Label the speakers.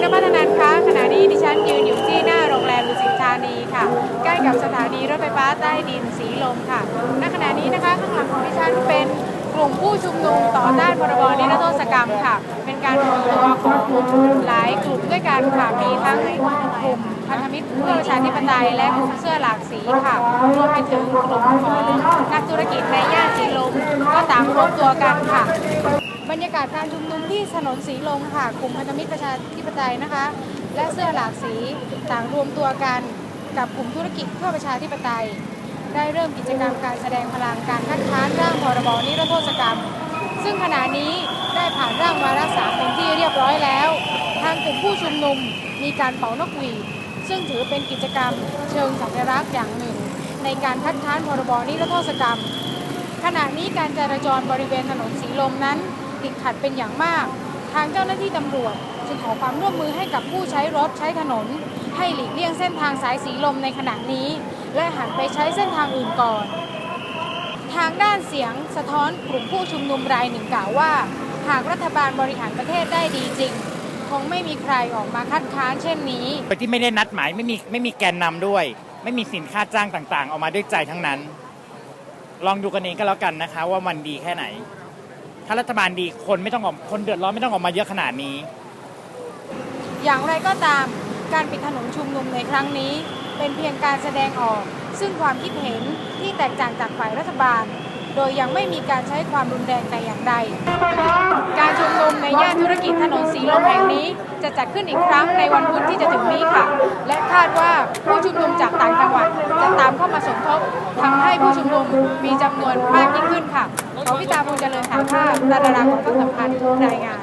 Speaker 1: คุณนภัทนันท์คะขณะนี้ดิฉันยืนอยู่ที่หน้าโรงแรมดุสิตธานีค่ะ ใกล้กับสถานีรถไฟฟ้าใต้ดินสีลมค่ะ ณขณะนี้นะคะข้างหลังของดิฉันเป็นกลุ่มผู้ชุมนุมต่อต้านพรบนิรโทษกรรมค่ะ เป็นการรวมตัวของหลายกลุ่มด้วยกันค่ะ มีทั้งกลุ่มพันธมิตรเพื่อประชาธิปไตยและกลุ่มเสื้อหลากสีค่ะ รวมไปถึงกลุ่มของนักธุรกิจในย่านสีลมก็ต่างรวมตัวกันค่ะ บรรยากาศการชุมนุมที่ถนนสีลมค่ะกลุ่มพันธมิตรประชาธิปไตยนะคะ และเสื้อหลากสีต่างรวมตัวกันกับกลุ่มธุรกิจเพื่อประชาธิปไตย ได้เริ่มกิจกรรมการแสดงพลังการคัดค้านร่างพรบนิรโทษกรรม ซึ่งขณะนี้ได้ผ่านร่างวาระสามเป็นที่เรียบร้อยแล้ว ทางกลุ่มผู้ชุมนุมมีการเป่านกหวีดซึ่งถือเป็นกิจกรรมเชิงสัญลักษณ์อย่างหนึ่ง ในการคัดค้านพรบนิรโทษกรรม ขณะนี้การจราจรบริเวณถนนสีลมนั้น ติดขัดเป็นอย่างมาก ทางเจ้าหน้าที่ตำรวจจึงขอความร่วมมือให้กับผู้ใช้รถใช้ถนน ให้หลีกเลี่ยงเส้นทางสายสีลมในขณะนี้ และหันไปใช้เส้นทางอื่นก่อน ทางด้านเสียงสะท้อนกลุ่มผู้ชุมนุมรายหนึ่งกล่าวว่า หากรัฐบาลบริหารประเทศได้ดีจริง คงไม่มีใครออกมาคัดค้านเช่นนี้
Speaker 2: โดยที่ไม่ได้นัดหมายไม่มีไม่มีแกนนำด้วย ไม่มีสินค้าจ้างต่างๆ ออกมาด้วยใจทั้งนั้น ลองดูกันเองก็แล้วกันนะคะว่ามันดีแค่ไหน ถ้ารัฐบาลดีคนไม่ต้องออกคนเดือดร้อนไม่ต้องออกมาเยอะขนาดนี้
Speaker 1: อย่างไรก็ตามการปิดถนนชุมนุมในครั้งนี้ เป็นเพียงการแสดงออก ซึ่งความคิดเห็นที่แตกต่างจากฝ่ายรัฐบาล โดยยังไม่มีการใช้ความรุนแรงแต่อย่างใด การชุมนุมในย่านธุรกิจถนนสีลมแห่งนี้ จะจัดขึ้นอีกครั้งในวันพุธที่จะถึงนี้ค่ะ และคาดว่าผู้ชุมนุมจากต่างจังหวัดจะตามเข้ามาส ทำให้ผู้ชุมนุมมีจำนวนมากยิ่งขึ้นค่ะ ขอพิจารณาเจริญถ่ายภาพดาราของต้นสัมพันธ์รายงาน